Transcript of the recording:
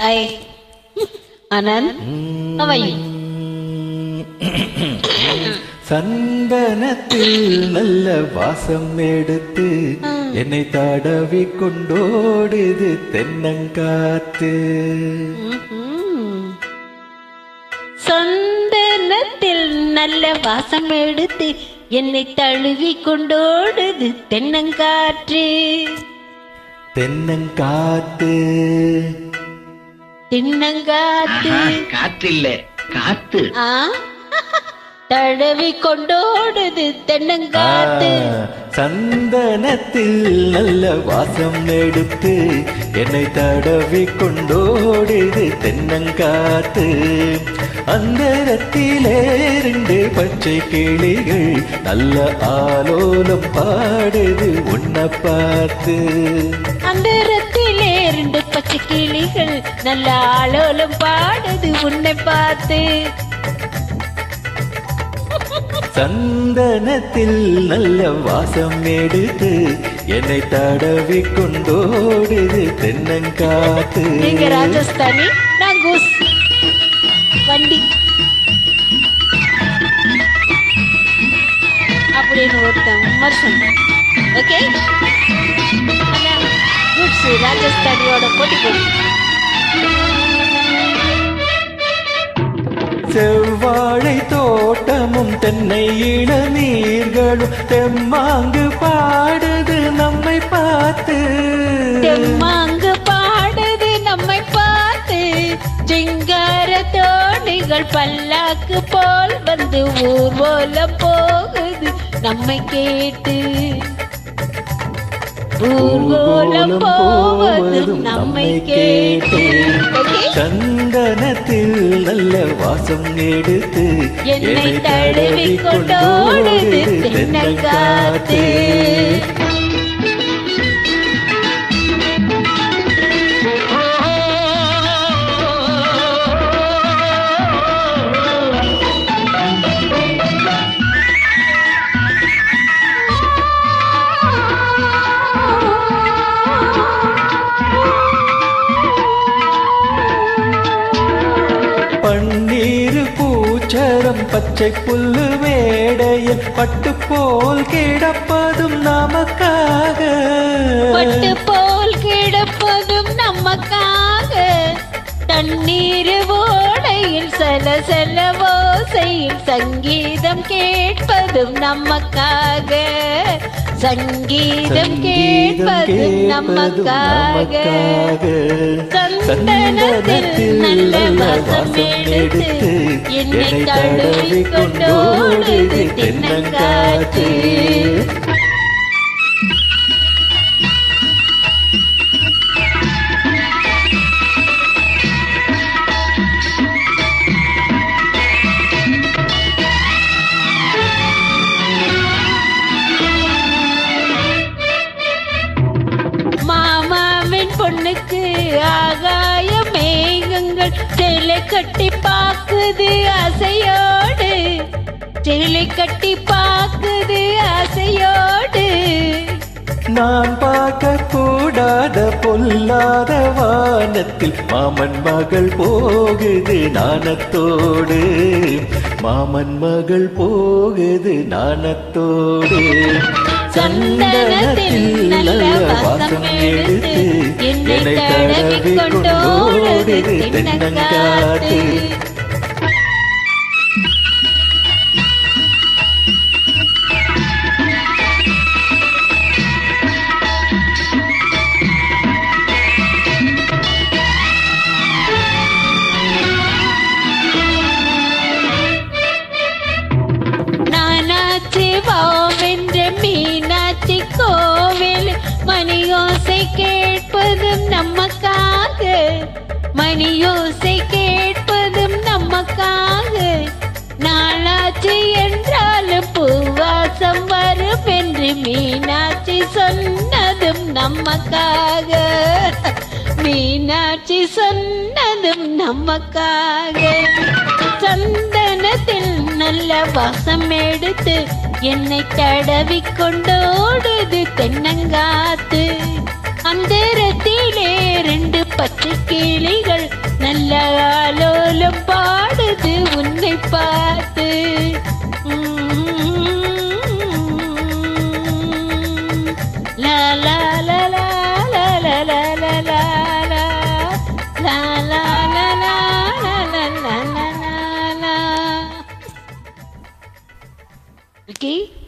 How are you? சந்தனத்தில் நல்ல வாசம் எடுத்து என்னை தடவி கொண்டோடுது தென்னங்காத்து. சந்தனத்தில் நல்ல வாசம் எடுத்து என்னை தழுவி கொண்டோடுது தென்னங்காற்று. தென்னங்காத்து. தென்னங்காத்து. காத்து இல்ல காத்து. ஆ? தழுவி கொண்டோடுது தென்னங்காத்து. சந்தனத்தில் நல்ல வாசம் எடுத்து என்னை தடவி கொண்டோடுது தென்னங்காத்து. அந்தரத்திலே ரெண்டு பச்சை கிளிகள் நல்ல ஆலோலம் பாடுது உன்னை பார்த்து. ரெண்டு பச்சை கிளிகள் நல்ல ஆலோலம் பாடுது உன்னை பார்த்து. சந்தனத்தில் நல்ல வாசம் எடுத்து என்னை தடவி கொண்டோடுது தென்னங்காத்து. நீங்க ராஜஸ்தானி? நான் கூஸ் வண்டி. அப்படின்னு ஒருத்தன் விமர்சனம். ஓகே? குட்ஸ் ராஜஸ்தானியோட போட்டி போடு செவ்வாழை தோட்டமும் தென்னை இளநீர்களும் தெம்மாங்கு பாடுது நம்மை பார்த்து. தெம்மாங்கு பாடுது நம்மை பார்த்து. சிங்கார தோணிகள் பல்லாக்கு போல் வந்து ஊர்வலம் போகுது. நம்மை கேட்டு ஊர்வலம் போவது நம்மை கேட்டு? சந்தனத்தில் நல்ல வாசம் எடுத்து என்னை தழுவி தென்னங்காத்து பன்னீர் பூச்சரம் பச்சை புல்லு மேடையில் பட்டு போல் கிடப்பதும் நமக்காக. பட்டு போல் கிடப்பதும் நமக்காக. தண்ணீர் ஓடையில் சல சல ஓசையில் சங்கீதம் கேட்பதும் நமக்காக. சங்கீதம் கேட்பதும் நமக்காக. சந்தனத்தில் நல்ல வாசம் எடுத்து என்னை தழுவி கொண்டோடுது தென்னங்காற்று. கட்டி பாக்குது ஆசையோடு. சேலை கட்டி பாக்குது ஆசையோடு. நான் பார்க்க கூடாத பொல்லாத வானத்தில் மாமன் மகள் போகுது நாணத்தோடு. மாமன் மகள் போகுது நாணத்தோடு. சந்தனத்தில் நல்ல வாசம் எடுத்து என்னை தடவி கொண்டோடுது தென்னங்காத்து வாவென்ற மீனாட்சி கோவில் மணியோசை கேட்பதும் நமக்காக மணியோசை கேட்பதும் நமக்காக. நாளாச்சு என்றாலும் பூவாசம் வரும் என்று மீனாட்சி சொன்னதும் நமக்காக. மீனாட்சி சொன்னதும் நமக்காக. சந்தனத்தில் நல்ல வாசம் எடுத்து என்னை தடவி கொண்டோடுது தென்னங்காத்து. அந்தரத்திலே ரெண்டு பச்சை கிளிகள் நல்ல ஆலோலம் பாடுது உன்னை பார்த்து Okay.